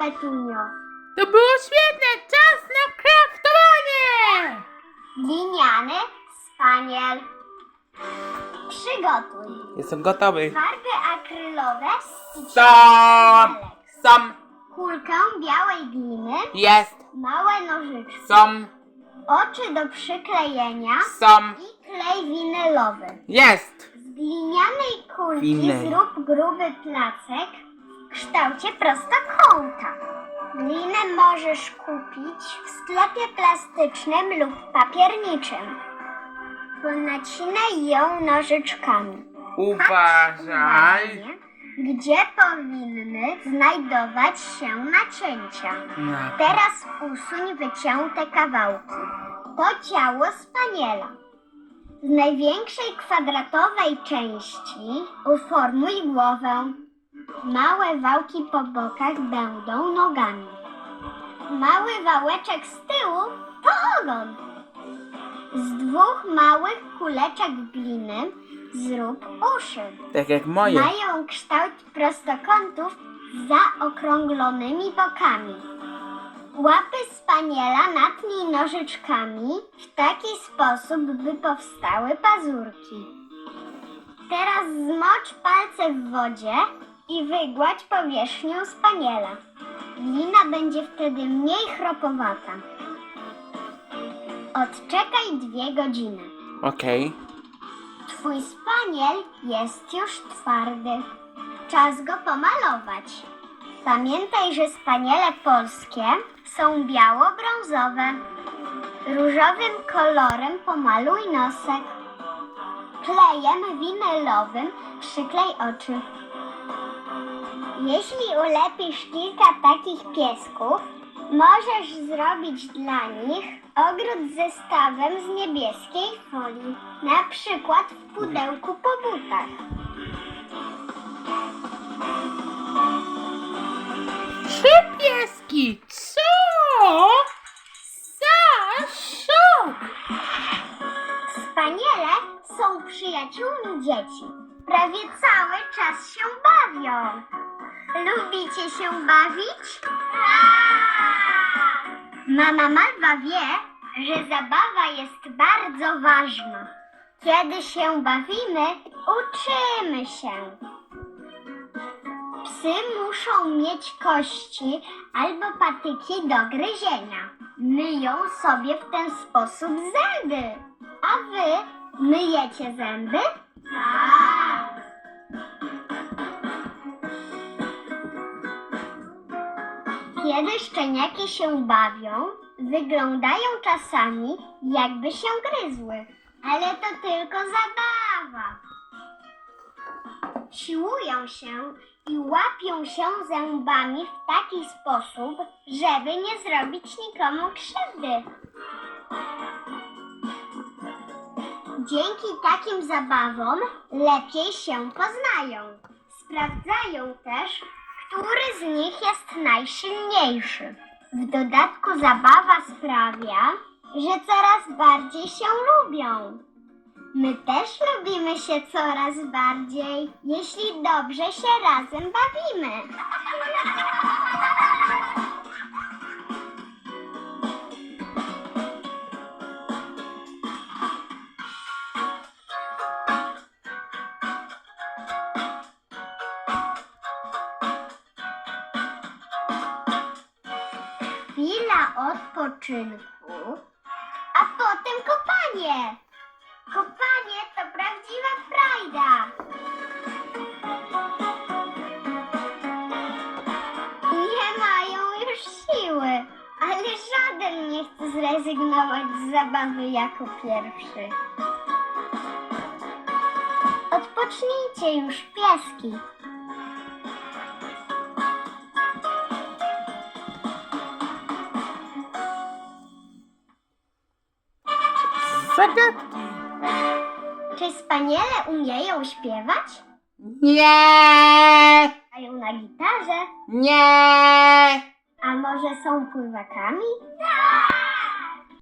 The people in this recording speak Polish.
Petunio. To było świetne! Czas na kraftowanie! Gliniany spaniel. Przygotuj Jestem gotowy. farby akrylowe i Sam! Sam! Kulkę białej gliny, Jest! małe nożyczki, Sam! oczy do przyklejenia Sam! i klej winylowy. Jest! Z glinianej kulki zrób gruby placek w kształcie prostokąta. Glinę możesz kupić w sklepie plastycznym lub papierniczym. Ponacinaj ją nożyczkami. Uważaj! Uważnie, Gdzie powinny znajdować się nacięcia. Na- Teraz usuń wycięte kawałki. To ciało spaniela. Z największej kwadratowej części uformuj głowę. Małe wałki po bokach będą nogami. Mały wałeczek z tyłu to ogon. Z dwóch małych kuleczek gliny zrób uszy. Tak jak moje. Mają kształt prostokątów z zaokrąglonymi bokami. Łapy spaniela natnij nożyczkami w taki sposób, by powstały pazurki. Teraz zmocz palce w wodzie i wygładź powierzchnię spaniela. Glina będzie wtedy mniej chropowata. Odczekaj dwie godziny. Okej. Twój spaniel jest już twardy. Czas go pomalować. Pamiętaj, że spaniele polskie są biało-brązowe. Różowym kolorem pomaluj nosek. Klejem winylowym przyklej oczy. Jeśli ulepisz kilka takich piesków, możesz zrobić dla nich ogród zestawem z niebieskiej folii, na przykład w pudełku po butach. Trzy pieski! Co? Za szok! Spaniele są przyjaciółmi dzieci. Prawie cały czas się bawią. Lubicie się bawić? Mama Malwa wie, że zabawa jest bardzo ważna. Kiedy się bawimy, uczymy się. Psy muszą mieć kości albo patyki do gryzienia. Myją sobie w ten sposób zęby. A wy myjecie zęby? Tak. Kiedy szczeniaki się bawią, wyglądają czasami jakby się gryzły. Ale to tylko zabawa. Siłują się i łapią się zębami w taki sposób, żeby nie zrobić nikomu krzywdy. Dzięki takim zabawom lepiej się poznają. Sprawdzają też, który z nich jest najsilniejszy. W dodatku zabawa sprawia, że coraz bardziej się lubią. My też lubimy się coraz bardziej, jeśli dobrze się razem bawimy. Odpoczynku, a potem kopanie. Kopanie to prawdziwa frajda. Nie mają już siły, ale żaden nie chce zrezygnować z zabawy jako pierwszy. Odpocznijcie już, pieski. Zagadki! Czy spaniele umieją śpiewać? Nie! Grają na gitarze? Nie! A może są pływakami? Tak!